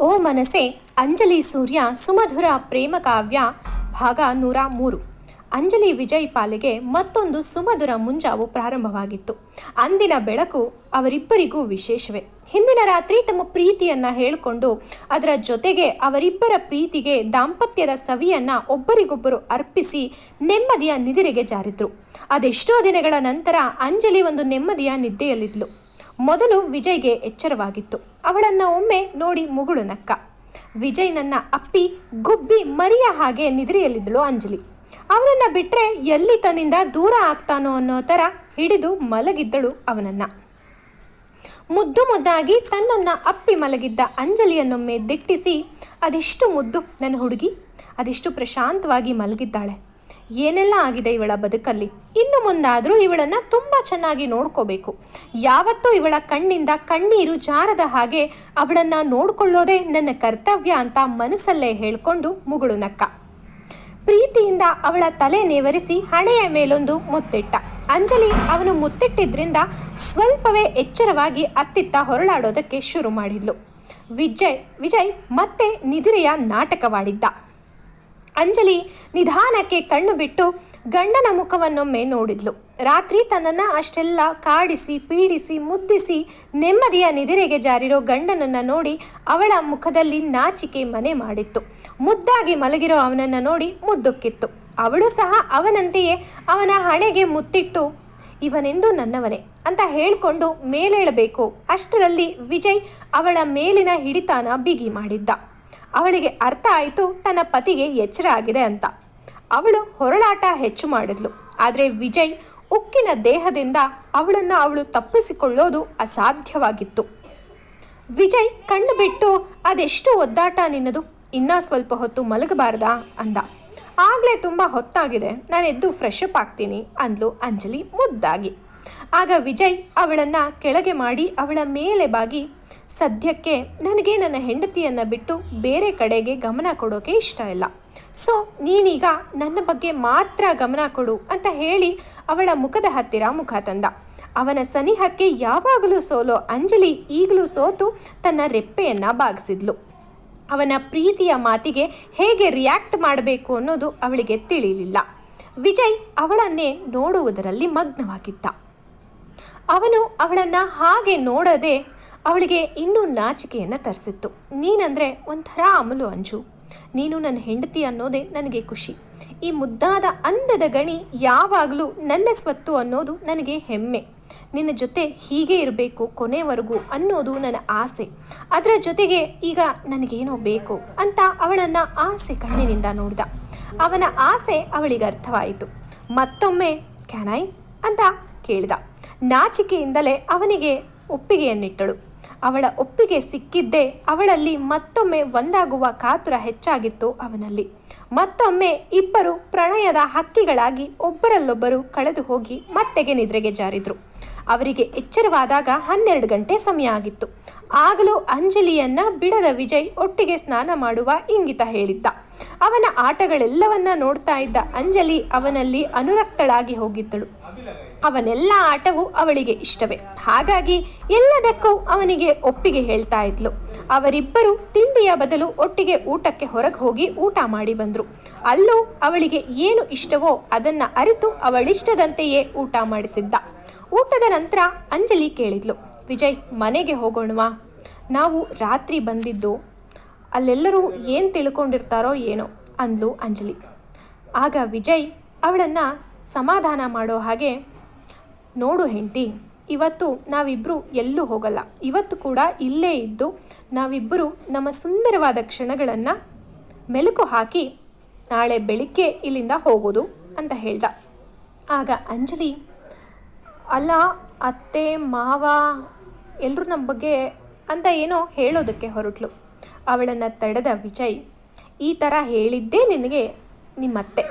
ಓ ಮನಸೆ ಅಂಜಲಿ ಸೂರ್ಯ ಸುಮಧುರ ಪ್ರೇಮ ಕಾವ್ಯ, ಭಾಗ ನೂರ ಮೂರು. ಅಂಜಲಿ ವಿಜಯ್ ಪಾಲಿಗೆ ಮತ್ತೊಂದು ಸುಮಧುರ ಮುಂಜಾವು ಪ್ರಾರಂಭವಾಗಿತ್ತು. ಅಂದಿನ ಬೆಳಕು ಅವರಿಬ್ಬರಿಗೂ ವಿಶೇಷವೇ. ಹಿಂದಿನ ರಾತ್ರಿ ತಮ್ಮ ಪ್ರೀತಿಯನ್ನ ಹೇಳಿಕೊಂಡು ಅದರ ಜೊತೆಗೆ ಅವರಿಬ್ಬರ ಪ್ರೀತಿಗೆ ದಾಂಪತ್ಯದ ಸವಿಯನ್ನ ಒಬ್ಬರಿಗೊಬ್ಬರು ಅರ್ಪಿಸಿ ನೆಮ್ಮದಿಯ ನಿದಿರೆಗೆ ಜಾರಿದ್ರು. ಅದೆಷ್ಟೋ ದಿನಗಳ ನಂತರ ಅಂಜಲಿ ಒಂದು ನೆಮ್ಮದಿಯ ನಿದ್ದೆಯಲ್ಲಿದ್ಲು. ಮೊದಲು ವಿಜಯ್ಗೆ ಎಚ್ಚರವಾಗಿತ್ತು. ಅವಳನ್ನ ಒಮ್ಮೆ ನೋಡಿ ಮುಗುಳು ನಕ್ಕ. ವಿಜಯ್ ನನ್ನ ಅಪ್ಪಿ, ಗುಬ್ಬಿ, ಮರಿಯ ಹಾಗೆ ನಿದ್ರೆಯಲ್ಲಿದ್ದಳು ಅಂಜಲಿ. ಅವನನ್ನ ಬಿಟ್ರೆ ಎಲ್ಲಿ ತನ್ನಿಂದ ದೂರ ಆಗ್ತಾನೋ ಅನ್ನೋ ಥರ ಹಿಡಿದು ಮಲಗಿದ್ದಳು ಅವನನ್ನ. ಮುದ್ದು ಮುದ್ದಾಗಿ ತನ್ನನ್ನ ಅಪ್ಪಿ ಮಲಗಿದ್ದ ಅಂಜಲಿಯನ್ನೊಮ್ಮೆ ದಿಟ್ಟಿಸಿ, ಅದೆಷ್ಟು ಮುದ್ದು ನನ್ನ ಹುಡುಗಿ, ಅದೆಷ್ಟು ಪ್ರಶಾಂತವಾಗಿ ಮಲಗಿದ್ದಾಳೆ. ಏನೆಲ್ಲ ಆಗಿದೆ ಇವಳ ಬದುಕಲ್ಲಿ? ಇನ್ನು ಮುಂದಾದರೂ ಇವಳನ್ನು ತುಂಬ ಚೆನ್ನಾಗಿ ನೋಡ್ಕೋಬೇಕು. ಯಾವತ್ತೂ ಇವಳ ಕಣ್ಣಿಂದ ಕಣ್ಣೀರು ಜಾರದ ಹಾಗೆ ಅವಳನ್ನು ನೋಡಿಕೊಳ್ಳೋದೇ ನನ್ನ ಕರ್ತವ್ಯ ಅಂತ ಮನಸ್ಸಲ್ಲೇ ಹೇಳಿಕೊಂಡು ಮುಗುಳು ನಕ್ಕ. ಪ್ರೀತಿಯಿಂದ ಅವಳ ತಲೆ ನೇವರಿಸಿ ಹಣೆಯ ಮೇಲೊಂದು ಮುತ್ತಿಟ್ಟ. ಅಂಜಲಿ ಅವನು ಮುತ್ತಿಟ್ಟಿದ್ರಿಂದ ಸ್ವಲ್ಪವೇ ಎಚ್ಚರವಾಗಿ ಅತ್ತಿತ್ತ ಹೊರಳಾಡೋದಕ್ಕೆ ಶುರು ಮಾಡಿದ್ಲು. ವಿಜಯ್ ವಿಜಯ್ ಮತ್ತೆ ನಿದಿರೆಯ ನಾಟಕವಾಡಿದ್ದ. ಅಂಜಲಿ ನಿಧಾನಕ್ಕೆ ಕಣ್ಣು ಬಿಟ್ಟು ಗಂಡನ ಮುಖವನ್ನೊಮ್ಮೆ ನೋಡಿದ್ಲು. ರಾತ್ರಿ ತನ್ನನ್ನು ಅಷ್ಟೆಲ್ಲ ಕಾಡಿಸಿ, ಪೀಡಿಸಿ, ಮುದ್ದಿಸಿ ನೆಮ್ಮದಿಯ ನಿದಿರೆಗೆ ಜಾರಿರೋ ಗಂಡನನ್ನು ನೋಡಿ ಅವಳ ಮುಖದಲ್ಲಿ ನಾಚಿಕೆ ಮನೆ ಮಾಡಿತ್ತು. ಮುದ್ದಾಗಿ ಮಲಗಿರೋ ಅವನನ್ನು ನೋಡಿ ಮುದ್ದುಕ್ಕಿತ್ತು. ಅವಳು ಸಹ ಅವನಂತೆಯೇ ಅವನ ಹಣೆಗೆ ಮುತ್ತಿಟ್ಟು, ಇವನೆಂದು ನನ್ನವನೇ ಅಂತ ಹೇಳಿಕೊಂಡು ಮೇಲೇಳಬೇಕು. ಅಷ್ಟರಲ್ಲಿ ವಿಜಯ್ ಅವಳ ಮೇಲಿನ ಹಿಡಿತಾನ ಬಿಗಿ ಮಾಡಿದ್ದ. ಅವಳಿಗೆ ಅರ್ಥ ಆಯಿತು, ತನ್ನ ಪತಿಗೆ ಎಚ್ಚರ ಆಗಿದೆ ಅಂತ. ಅವಳು ಹೊರಳಾಟ ಹೆಚ್ಚು ಮಾಡಿದ್ಲು. ಆದರೆ ವಿಜಯ್ ಉಕ್ಕಿನ ದೇಹದಿಂದ ಅವಳನ್ನು ಅವಳು ತಪ್ಪಿಸಿಕೊಳ್ಳೋದು ಅಸಾಧ್ಯವಾಗಿತ್ತು. ವಿಜಯ್ ಕಣ್ಣು ಬಿಟ್ಟು, ಅದೆಷ್ಟು ಒದ್ದಾಟ ನಿನ್ನದು? ಇನ್ನೂ ಸ್ವಲ್ಪ ಹೊತ್ತು ಮಲಗಬಾರ್ದಾ? ಅಂದ. ಆಗಲೇ ತುಂಬ ಹೊತ್ತಾಗಿದೆ. ನಾನು ಎದ್ದು ಫ್ರೆಶ್ ಅಪ್ ಆಗ್ತೀನಿ, ಅಂದ್ಲು ಅಂಜಲಿ ಮುದ್ದಾಗಿ. ಆಗ ವಿಜಯ್ ಅವಳನ್ನು ಕೆಳಗೆ ಮಾಡಿ ಅವಳ ಮೇಲೆ ಬಾಗಿ ಸದ್ಯಕ್ಕೆ ನನಗೆ ನನ್ನ ಹೆಂಡತಿಯನ್ನು ಬಿಟ್ಟು ಬೇರೆ ಕಡೆಗೆ ಗಮನ ಕೊಡೋಕೆ ಇಷ್ಟ ಇಲ್ಲ. ಸೊ ನೀನೀಗ ನನ್ನ ಬಗ್ಗೆ ಮಾತ್ರ ಗಮನ ಕೊಡು ಅಂತ ಹೇಳಿ ಅವಳ ಮುಖದ ಹತ್ತಿರ ಮುಖ ತಂದ. ಅವನ ಸನಿಹಕ್ಕೆ ಯಾವಾಗಲೂ ಸೋಲೋ, ಅಂಜಲಿ ಈಗಲೂ ಸೋತು ತನ್ನ ರೆಪ್ಪೆಯನ್ನು ಬಾಗಿಸಿದ್ಲು. ಅವನ ಪ್ರೀತಿಯ ಮಾತಿಗೆ ಹೇಗೆ ರಿಯಾಕ್ಟ್ ಮಾಡಬೇಕು ಅನ್ನೋದು ಅವಳಿಗೆ ತಿಳಿಯಲಿಲ್ಲ ವಿಜಯ್ ಅವಳನ್ನೇ ನೋಡುವುದರಲ್ಲಿ ಮಗ್ನವಾಗಿದ್ದ. ಅವನು ಅವಳನ್ನು ಹಾಗೆ ನೋಡದೆ ಅವಳಿಗೆ ಇನ್ನೂ ನಾಚಿಕೆಯನ್ನು ತರಿಸಿತ್ತು. ನೀನಂದರೆ ಒಂಥರ ಅಮಲು ಅಂಜು. ನೀನು ನನ್ನ ಹೆಂಡತಿ ಅನ್ನೋದೇ ನನಗೆ ಖುಷಿ. ಈ ಮುದ್ದಾದ ಅಂದದ ಗಣಿ ಯಾವಾಗಲೂ ನನ್ನ ಸ್ವತ್ತು ಅನ್ನೋದು ನನಗೆ ಹೆಮ್ಮೆ. ನಿನ್ನ ಜೊತೆ ಹೀಗೆ ಇರಬೇಕು ಕೊನೆವರೆಗೂ ಅನ್ನೋದು ನನ್ನ ಆಸೆ. ಅದರ ಜೊತೆಗೆ ಈಗ ನನಗೇನೋ ಬೇಕು ಅಂತ ಅವಳನ್ನು ಆಸೆ ಕಣ್ಣಿನಿಂದ ನೋಡಿದ. ಅವನ ಆಸೆ ಅವಳಿಗೆ ಅರ್ಥವಾಯಿತು. ಮತ್ತೊಮ್ಮೆ ಕ್ಯಾನಾಯ್ ಅಂತ ಕೇಳಿದ. ನಾಚಿಕೆಯಿಂದಲೇ ಅವನಿಗೆ ಒಪ್ಪಿಗೆಯನ್ನಿಟ್ಟಳು. ಅವಳ ಒಪ್ಪಿಗೆ ಸಿಕ್ಕಿದ್ದೇ ಅವಳಲ್ಲಿ ಮತ್ತೊಮ್ಮೆ ಒಂದಾಗುವ ಕಾತುರ ಹೆಚ್ಚಾಗಿತ್ತು ಅವನಲ್ಲಿ. ಮತ್ತೊಮ್ಮೆ ಇಬ್ಬರು ಪ್ರಣಯದ ಹಕ್ಕಿಗಳಾಗಿ ಒಬ್ಬರಲ್ಲೊಬ್ಬರು ಕಳೆದು ಹೋಗಿ ಮತ್ತೆಗೆ ನಿದ್ರೆಗೆ ಜಾರಿದ್ರು. ಅವರಿಗೆ ಎಚ್ಚರವಾದಾಗ ಹನ್ನೆರಡು ಗಂಟೆ ಸಮಯ ಆಗಿತ್ತು. ಆಗಲೂ ಅಂಜಲಿಯನ್ನ ಬಿಡದ ವಿಜಯ್ ಒಟ್ಟಿಗೆ ಸ್ನಾನ ಮಾಡುವ ಇಂಗಿತ ಹೇಳಿದ್ದ. ಅವನ ಆಟಗಳೆಲ್ಲವನ್ನ ನೋಡ್ತಾ ಇದ್ದ ಅಂಜಲಿ ಅವನಲ್ಲಿ ಅನುರಕ್ತಳಾಗಿ ಹೋಗಿದ್ದಳು. ಅವನೆಲ್ಲ ಆಟವು ಅವಳಿಗೆ ಇಷ್ಟವೇ. ಹಾಗಾಗಿ ಎಲ್ಲದಕ್ಕೂ ಅವನಿಗೆ ಒಪ್ಪಿಗೆ ಹೇಳ್ತಾ ಇದ್ಲು. ಅವರಿಬ್ಬರು ತಿಂಡಿಯ ಬದಲು ಒಟ್ಟಿಗೆ ಊಟಕ್ಕೆ ಹೊರಗೆ ಹೋಗಿ ಊಟ ಮಾಡಿ ಬಂದರು. ಅಲ್ಲೂ ಅವಳಿಗೆ ಏನು ಇಷ್ಟವೋ ಅದನ್ನ ಅರಿತು ಅವಳಿಷ್ಟದಂತೆಯೇ ಊಟ ಮಾಡಿಸಿದ್ದ. ಊಟದ ನಂತರ ಅಂಜಲಿ ಕೇಳಿದ್ಲು, ವಿಜಯ್, ಮನೆಗೆ ಹೋಗೋಣವಾ? ನಾವು ರಾತ್ರಿ ಬಂದಿದ್ದು, ಅಲ್ಲೆಲ್ಲರೂ ಏನು ತಿಳ್ಕೊಂಡಿರ್ತಾರೋ ಏನೋ, ಅಂದ್ಲು ಅಂಜಲಿ. ಆಗ ವಿಜಯ್ ಅವಳನ್ನು ಸಮಾಧಾನ ಮಾಡೋ ಹಾಗೆ, ನೋಡು ಹೆಂಡತಿ, ಇವತ್ತು ನಾವಿಬ್ಬರು ಎಲ್ಲೂ ಹೋಗಲ್ಲ. ಇವತ್ತು ಕೂಡ ಇಲ್ಲೇ ಇದ್ದು ನಾವಿಬ್ಬರು ನಮ್ಮ ಸುಂದರವಾದ ಕ್ಷಣಗಳನ್ನು ಮೆಲುಕು ಹಾಕಿ ನಾಳೆ ಬೆಳಿಗ್ಗೆ ಇಲ್ಲಿಂದ ಹೋಗೋದು, ಅಂತ ಹೇಳ್ದ. ಆಗ ಅಂಜಲಿ ಅಲ್ಲ, ಅತ್ತೆ, ಮಾವ ಎಲ್ಲರೂ ನಮ್ಮ ಬಗ್ಗೆ ಅಂತ ಏನೋ ಹೇಳೋದಕ್ಕೆ ಹೊರಟ್ಲು. ಅವಳನ್ನು ತಡೆದ ವಿಜಯ್, ಈ ಥರ ಹೇಳಿದ್ದೇ ನಿನಗೆ ನಿಮ್ಮತ್ತೆ.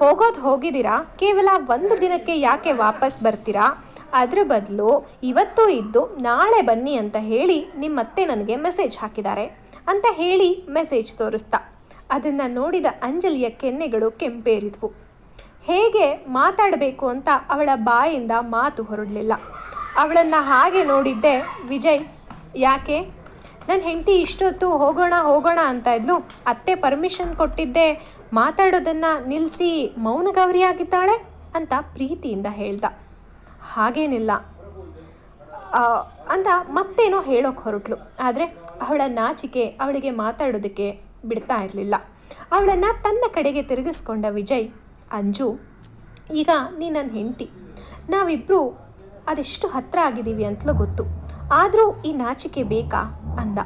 ಹೋಗೋದು ಹೋಗಿದ್ದೀರಾ? ಕೇವಲ ಒಂದು ದಿನಕ್ಕೆ ಯಾಕೆ ವಾಪಸ್ ಬರ್ತೀರಾ? ಅದ್ರ ಬದಲು ಇವತ್ತು ಇದ್ದು ನಾಳೆ ಬನ್ನಿ ಅಂತ ಹೇಳಿ ನಿಮ್ಮತ್ತೆ ನನಗೆ ಮೆಸೇಜ್ ಹಾಕಿದ್ದಾರೆ ಅಂತ ಹೇಳಿ ಮೆಸೇಜ್ ತೋರಿಸ್ತಾ. ಅದನ್ನು ನೋಡಿದ ಅಂಜಲಿಯ ಕೆನ್ನೆಗಳು ಕೆಂಪೇರಿದ್ವು. ಹೇಗೆ ಮಾತಾಡಬೇಕು ಅಂತ ಅವಳ ಬಾಯಿಂದ ಮಾತು ಹೊರಡಲಿಲ್ಲ. ಅವಳನ್ನು ಹಾಗೆ ನೋಡಿದ್ದೆ, ವಿಜಯ್, ಯಾಕೆ? ನನ್ನ ಹೆಂಡತಿ ಇಷ್ಟೊತ್ತು ಹೋಗೋಣ ಹೋಗೋಣ ಅಂತ ಇದ್ಲು. ಅತ್ತೆ ಪರ್ಮಿಷನ್ ಕೊಟ್ಟಿದ್ದೆ. ಮಾತಾಡೋದನ್ನು ನಿಲ್ಲಿಸಿ ಮೌನಗೌರಿಯಾಗಿದ್ದಾಳೆ ಅಂತ ಪ್ರೀತಿಯಿಂದ ಹೇಳ್ದ. ಹಾಗೇನಿಲ್ಲ. ಅಂತ ಮತ್ತೇನೋ ಹೇಳೋಕೆ ಹೊರಟ್ಲು. ಆದರೆ ಅವಳ ನಾಚಿಕೆ ಅವಳಿಗೆ ಮಾತಾಡೋದಕ್ಕೆ ಬಿಡ್ತಾ ಇರಲಿಲ್ಲ. ಅವಳನ್ನು ತನ್ನ ಕಡೆಗೆ ತಿರುಗಿಸ್ಕೊಂಡ ವಿಜಯ್ ಅಂಜು, ಈಗ ನೀ ನನ್ನ ಹೆಂಡತಿ. ನಾವಿಬ್ಬರು ಅದೆಷ್ಟು ಹತ್ತಿರ ಆಗಿದ್ದೀವಿ ಅಂತಲೂ ಗೊತ್ತು. ಆದರೂ ಈ ನಾಚಿಕೆ ಬೇಕಾ? ಅಂದ.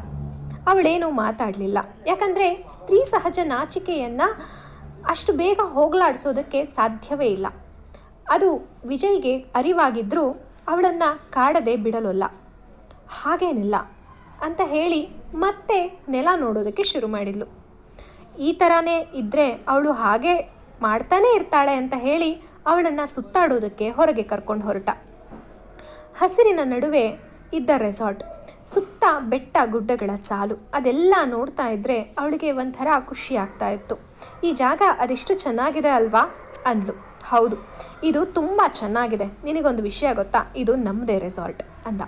ಅವಳೇನೂ ಮಾತಾಡಲಿಲ್ಲ. ಯಾಕಂದರೆ ಸ್ತ್ರೀ ಸಹಜ ನಾಚಿಕೆಯನ್ನು ಅಷ್ಟು ಬೇಗ ಹೋಗಲಾಡಿಸೋದಕ್ಕೆ ಸಾಧ್ಯವೇ ಇಲ್ಲ. ಅದು ವಿಜಯ್ಗೆ ಅರಿವಾಗಿದ್ದರೂ ಅವಳನ್ನು ಕಾಡದೆ ಬಿಡಲೊಲ್ಲ. ಹಾಗೇನಿಲ್ಲ ಅಂತ ಹೇಳಿ ಮತ್ತೆ ನೆಲ ನೋಡೋದಕ್ಕೆ ಶುರು ಮಾಡಿದ್ಲು. ಈ ಥರನೇ ಇದ್ದರೆ ಅವಳು ಹಾಗೆ ಮಾಡ್ತಾನೇ ಇರ್ತಾಳೆ ಅಂತ ಹೇಳಿ ಅವಳನ್ನು ಸುತ್ತಾಡೋದಕ್ಕೆ ಹೊರಗೆ ಕರ್ಕೊಂಡು ಹೊರಟ. ಹಸಿರಿನ ನಡುವೆ ಇದ್ದ ರೆಸಾರ್ಟ್ ಸುತ್ತ ಬೆಟ್ಟ ಗುಡ್ಡಗಳ ಸಾಲು, ಅದೆಲ್ಲ ನೋಡ್ತಾ ಇದ್ದರೆ ಅವಳಿಗೆ ಒಂಥರ ಖುಷಿ ಆಗ್ತಾ ಇತ್ತು. ಈ ಜಾಗ ಅದೆಷ್ಟು ಚೆನ್ನಾಗಿದೆ ಅಲ್ವಾ? ಅಂದ್ಲು. ಹೌದು, ಇದು ತುಂಬ ಚೆನ್ನಾಗಿದೆ. ನಿನಗೊಂದು ವಿಷಯ ಗೊತ್ತಾ? ಇದು ನಮ್ಮದೇ ರೆಸಾರ್ಟ್ ಅಂದ.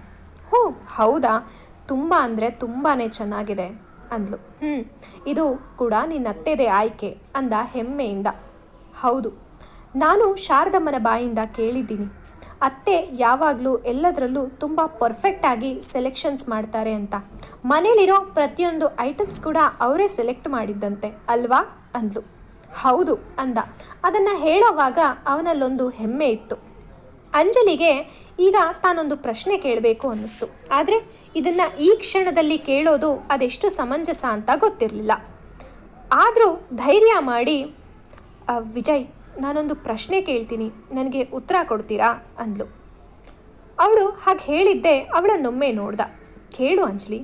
ಹೋ, ಹೌದಾ? ತುಂಬ ಅಂದರೆ ತುಂಬಾ ಚೆನ್ನಾಗಿದೆ ಅಂದ್ಲು. ಹ್ಞೂ ಇದು ಕೂಡ ನಿನ್ನ ಅತ್ತೆದೇ ಆಯ್ಕೆ ಅಂದ ಹೆಮ್ಮೆಯಿಂದ. ಹೌದು. ನಾನು ಶಾರದಮ್ಮನ ಬಾಯಿಂದ ಕೇಳಿದ್ದೀನಿ. ಅತ್ತೆ ಯಾವಾಗಲೂ ಎಲ್ಲದರಲ್ಲೂ ತುಂಬ ಪರ್ಫೆಕ್ಟಾಗಿ ಸೆಲೆಕ್ಷನ್ಸ್ ಮಾಡ್ತಾರೆ ಅಂತ. ಮನೇಲಿರೋ ಪ್ರತಿಯೊಂದು ಐಟಮ್ಸ್ ಕೂಡ ಅವರೇ ಸೆಲೆಕ್ಟ್ ಮಾಡಿದ್ದಂತೆ ಅಲ್ವಾ? ಅಂದ್ಲು. ಹೌದು ಅಂದ. ಅದನ್ನು ಹೇಳೋವಾಗ ಅವನಲ್ಲೊಂದು ಹೆಮ್ಮೆ ಇತ್ತು. ಅಂಜಲಿಗೆ ಈಗ ತಾನೊಂದು ಪ್ರಶ್ನೆ ಕೇಳಬೇಕು ಅನ್ನಿಸ್ತು. ಆದರೆ ಇದನ್ನು ಈ ಕ್ಷಣದಲ್ಲಿ ಕೇಳೋದು ಅದೆಷ್ಟು ಸಮಂಜಸ ಅಂತ ಗೊತ್ತಿರಲಿಲ್ಲ. ಆದರೂ ಧೈರ್ಯ ಮಾಡಿ "ಆ, ವಿಜಯ್, ನಾನೊಂದು ಪ್ರಶ್ನೆ ಕೇಳ್ತೀನಿ. ನನಗೆ ಉತ್ತರ ಕೊಡ್ತೀರಾ? ಅಂದ್ಲು. ಅವಳು ಹಾಗೆ ಹೇಳಿದ್ದೆ ಅವಳನ್ನೊಮ್ಮೆ ನೋಡ್ದ. ಕೇಳು ಅಂಜಲಿ.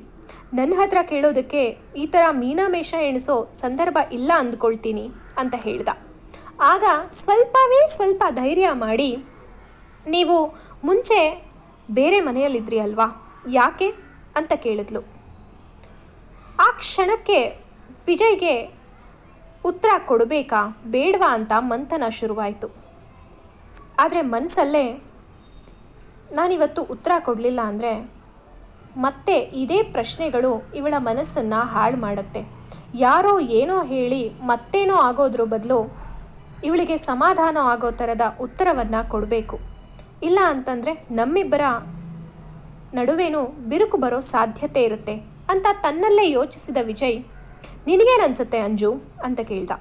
ನನ್ನ ಹತ್ರ ಕೇಳೋದಕ್ಕೆ ಈ ಥರ ಮೀನಾಮೇಷ ಎಣಿಸೋ ಸಂದರ್ಭ ಇಲ್ಲ ಅಂದ್ಕೊಳ್ತೀನಿ ಅಂತ ಹೇಳ್ದ. ಆಗ ಸ್ವಲ್ಪವೇ ಸ್ವಲ್ಪ ಧೈರ್ಯ ಮಾಡಿ, ನೀವು ಮುಂಚೆ ಬೇರೆ ಮನೆಯಲ್ಲಿದ್ರಿ ಅಲ್ವಾ? ಯಾಕೆ? ಅಂತ ಕೇಳಿದ್ಲು. ಆ ಕ್ಷಣಕ್ಕೆ ವಿಜಯ್ಗೆ ಉತ್ತರ ಕೊಡಬೇಕಾ? ಬೇಡವಾ ಅಂತ ಮಂಥನ ಶುರುವಾಯಿತು. ಆದರೆ ಮನಸ್ಸಲ್ಲೇ ನಾನಿವತ್ತು ಉತ್ತರ ಕೊಡಲಿಲ್ಲ ಅಂದರೆ ಮತ್ತೆ ಇದೇ ಪ್ರಶ್ನೆಗಳು ಇವಳ ಮನಸ್ಸನ್ನು ಹಾಳು ಮಾಡುತ್ತೆ. ಯಾರೋ ಏನೋ ಹೇಳಿ ಮತ್ತೇನೋ ಆಗೋದ್ರ ಬದಲು ಇವಳಿಗೆ ಸಮಾಧಾನ ಆಗೋ ಥರದ ಉತ್ತರವನ್ನು ಕೊಡಬೇಕು. ಇಲ್ಲ ಅಂತಂದರೆ ನಮ್ಮಿಬ್ಬರ ನಡುವೇನೂ ಬಿರುಕು ಬರೋ ಸಾಧ್ಯತೆ ಇರುತ್ತೆ ಅಂತ ತನ್ನಲ್ಲೇ ಯೋಚಿಸಿದ ವಿಜಯ್ ನಿನಗೇನನ್ಸುತ್ತೆ ಅಂಜು? ಅಂತ ಕೇಳ್ದ.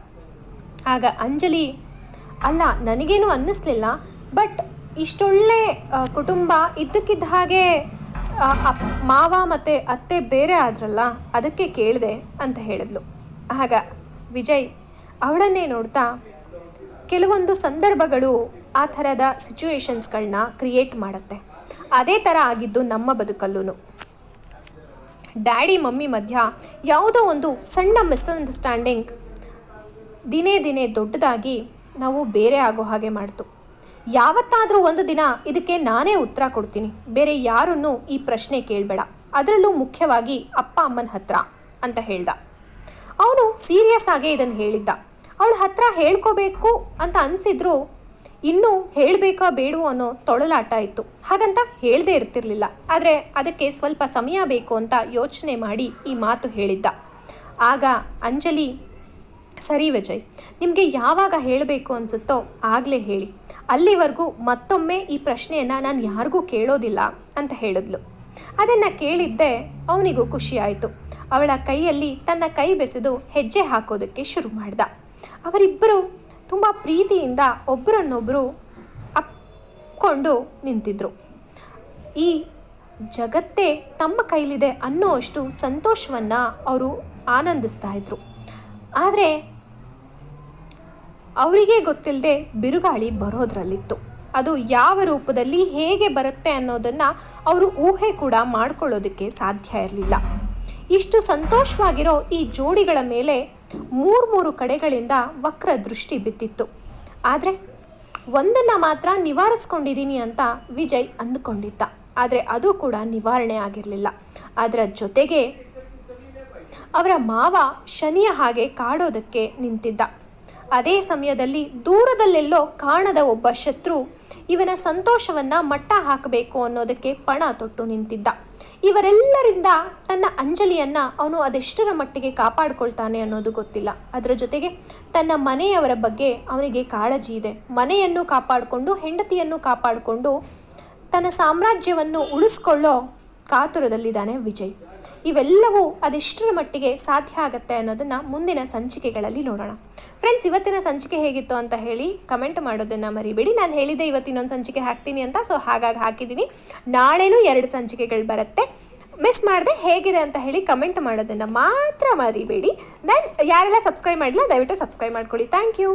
ಆಗ ಅಂಜಲಿ, ಅಲ್ಲ, ನನಗೇನು ಅನ್ನಿಸ್ಲಿಲ್ಲ, ಬಟ್ ಇಷ್ಟೊಳ್ಳೆ ಕುಟುಂಬ ಇದ್ದಕ್ಕಿದ್ದ ಹಾಗೆ ಮಾವ ಮತ್ತು ಅತ್ತೆ ಬೇರೆ ಆದ್ರಲ್ಲ, ಅದಕ್ಕೆ ಕೇಳಿದೆ, ಅಂತ ಹೇಳಿದ್ಲು. ಆಗ ವಿಜಯ್ ಅವಳನ್ನೇ ನೋಡ್ತಾ, ಕೆಲವೊಂದು ಸಂದರ್ಭಗಳು ಆ ಥರದ ಸಿಚುವೇಶನ್ಸ್ಗಳನ್ನ ಕ್ರಿಯೇಟ್ ಮಾಡುತ್ತೆ. ಅದೇ ಥರ ಆಗಿದ್ದು ನಮ್ಮ ಬದುಕಲ್ಲೂ ಡ್ಯಾಡಿ, ಮಮ್ಮಿ ಮಧ್ಯ ಯಾವುದೋ ಒಂದು ಸಣ್ಣ ಮಿಸ್ಅಂಡರ್ಸ್ಟ್ಯಾಂಡಿಂಗ್ ದಿನೇ ದಿನೇ ದೊಡ್ಡದಾಗಿ ನಾವು ಬೇರೆ ಆಗೋ ಹಾಗೆ ಮಾಡ್ತು. ಯಾವತ್ತಾದರೂ ಒಂದು ದಿನ ಇದಕ್ಕೆ ನಾನೇ ಉತ್ತರ ಕೊಡ್ತೀನಿ. ಬೇರೆ ಯಾರನ್ನೂ ಈ ಪ್ರಶ್ನೆ ಕೇಳಬೇಡ. ಅದರಲ್ಲೂ ಮುಖ್ಯವಾಗಿ ಅಪ್ಪ ಅಮ್ಮನ ಹತ್ರ ಅಂತ ಹೇಳ್ದ. ಅವನು ಸೀರಿಯಸ್ ಆಗೇ ಇದನ್ನು ಹೇಳಿದ್ದ. ಅವಳ ಹತ್ರ ಹೇಳ್ಕೋಬೇಕು ಅಂತ ಅನಿಸಿದ್ರು ಇನ್ನೂ ಹೇಳಬೇಕಾ ಬೇಡು ಅನ್ನೋ ತೊಳಲಾಟ ಇತ್ತು. ಹಾಗಂತ ಹೇಳದೇ ಇರ್ತಿರ್ಲಿಲ್ಲ. ಆದರೆ ಅದಕ್ಕೆ ಸ್ವಲ್ಪ ಸಮಯ ಬೇಕು ಅಂತ ಯೋಚನೆ ಮಾಡಿ ಈ ಮಾತು ಹೇಳಿದ್ದ. ಆಗ ಅಂಜಲಿ, ಸರಿ ವಿಜಯ್, ನಿಮಗೆ ಯಾವಾಗ ಹೇಳಬೇಕು ಅನಿಸುತ್ತೋ ಆಗಲೇ ಹೇಳಿ. ಅಲ್ಲಿವರೆಗೂ ಮತ್ತೊಮ್ಮೆ ಈ ಪ್ರಶ್ನೆಯನ್ನು ನಾನು ಯಾರಿಗೂ ಕೇಳೋದಿಲ್ಲ ಅಂತ ಹೇಳಿದ್ಲು. ಅದನ್ನು ಕೇಳಿದ್ದೆ ಅವನಿಗೂ ಖುಷಿಯಾಯಿತು ಅವಳ ಕೈಯಲ್ಲಿ ತನ್ನ ಕೈ ಬೆಸೆದು ಹೆಜ್ಜೆ ಹಾಕೋದಕ್ಕೆ ಶುರು ಮಾಡ್ದ. ಅವರಿಬ್ಬರು ತುಂಬ ಪ್ರೀತಿಯಿಂದ ಒಬ್ಬರನ್ನೊಬ್ಬರು ಅಪ್ಕೊಂಡು ನಿಂತಿದ್ರು. ಈ ಜಗತ್ತೇ ತಮ್ಮ ಕೈಲಿದೆ ಅನ್ನೋ ಅಷ್ಟು ಸಂತೋಷವನ್ನು ಅವರು ಆನಂದಿಸ್ತಾ ಇದ್ರು. ಆದರೆ ಅವರಿಗೆ ಗೊತ್ತಿಲ್ಲದೆ ಬಿರುಗಾಳಿ ಬರೋದ್ರಲ್ಲಿತ್ತು. ಅದು ಯಾವ ರೂಪದಲ್ಲಿ ಹೇಗೆ ಬರುತ್ತೆ ಅನ್ನೋದನ್ನು ಅವರು ಊಹೆ ಕೂಡ ಮಾಡ್ಕೊಳ್ಳೋದಕ್ಕೆ ಸಾಧ್ಯ ಇರಲಿಲ್ಲ. ಇಷ್ಟು ಸಂತೋಷವಾಗಿರೋ ಈ ಜೋಡಿಗಳ ಮೇಲೆ ಮೂರು ಮೂರು ಕಡೆಗಳಿಂದ ವಕ್ರ ದೃಷ್ಟಿ ಬಿದ್ದಿತ್ತು. ಆದರೆ ಒಂದನ್ನು ಮಾತ್ರ ನಿವಾರಿಸ್ಕೊಂಡಿದ್ದೀನಿ ಅಂತ ವಿಜಯ್ ಅಂದುಕೊಂಡಿದ್ದ. ಆದರೆ ಅದು ಕೂಡ ನಿವಾರಣೆ ಆಗಿರಲಿಲ್ಲ. ಅದರ ಜೊತೆಗೆ ಅವರ ಮಾವ ಶನಿಯ ಹಾಗೆ ಕಾಡೋದಕ್ಕೆ ನಿಂತಿದ್ದ. ಅದೇ ಸಮಯದಲ್ಲಿ ದೂರದಲ್ಲೆಲ್ಲೋ ಕಾಣದ ಒಬ್ಬ ಶತ್ರು ಇವನ ಸಂತೋಷವನ್ನ ಮಟ್ಟ ಹಾಕಬೇಕು ಅನ್ನೋದಕ್ಕೆ ಪಣ ತೊಟ್ಟು ನಿಂತಿದ್ದ. ಇವರೆಲ್ಲರಿಂದ ತನ್ನ ಅಂಜಲಿಯನ್ನು ಅವನು ಅದೆಷ್ಟರ ಮಟ್ಟಿಗೆ ಕಾಪಾಡ್ಕೊಳ್ತಾನೆ ಅನ್ನೋದು ಗೊತ್ತಿಲ್ಲ. ಅದರ ಜೊತೆಗೆ ತನ್ನ ಮನೆಯವರ ಬಗ್ಗೆ ಅವನಿಗೆ ಕಾಳಜಿ ಇದೆ. ಮನೆಯನ್ನು ಕಾಪಾಡಿಕೊಂಡು, ಹೆಂಡತಿಯನ್ನು ಕಾಪಾಡಿಕೊಂಡು ತನ್ನ ಸಾಮ್ರಾಜ್ಯವನ್ನು ಉಳಿಸ್ಕೊಳ್ಳೋ ಕಾತುರದಲ್ಲಿದ್ದಾನೆ ವಿಜಯ್. ಇವೆಲ್ಲವೂ ಅದೆಷ್ಟರ ಮಟ್ಟಿಗೆ ಸಾಧ್ಯ ಆಗುತ್ತೆ ಅನ್ನೋದನ್ನು ಮುಂದಿನ ಸಂಚಿಕೆಗಳಲ್ಲಿ ನೋಡೋಣ. ಫ್ರೆಂಡ್ಸ್ ಇವತ್ತಿನ ಸಂಚಿಕೆ ಹೇಗಿತ್ತು ಅಂತ ಹೇಳಿ ಕಮೆಂಟ್ ಮಾಡೋದನ್ನು ಮರಿಬೇಡಿ. ನಾನು ಹೇಳಿದೆ ಇವತ್ತಿನೊಂದು ಸಂಚಿಕೆ ಹಾಕ್ತೀನಿ ಅಂತ ಸೊ ಹಾಗಾಗಿ ಹಾಕಿದ್ದೀನಿ ನಾಳೆನೂ ಎರಡು ಸಂಚಿಕೆಗಳು ಬರುತ್ತೆ. ಮಿಸ್ ಮಾಡಿದೆ ಹೇಗಿದೆ ಅಂತ ಹೇಳಿ ಕಮೆಂಟ್ ಮಾಡೋದನ್ನು ಮಾತ್ರ ಮರಿಬೇಡಿ. ದೆನ್ ಯಾರೆಲ್ಲ ಸಬ್ಸ್ಕ್ರೈಬ್ ಮಾಡಿಲ್ಲ ದಯವಿಟ್ಟು ಸಬ್ಸ್ಕ್ರೈಬ್ ಮಾಡ್ಕೊಳ್ಳಿ. Thank you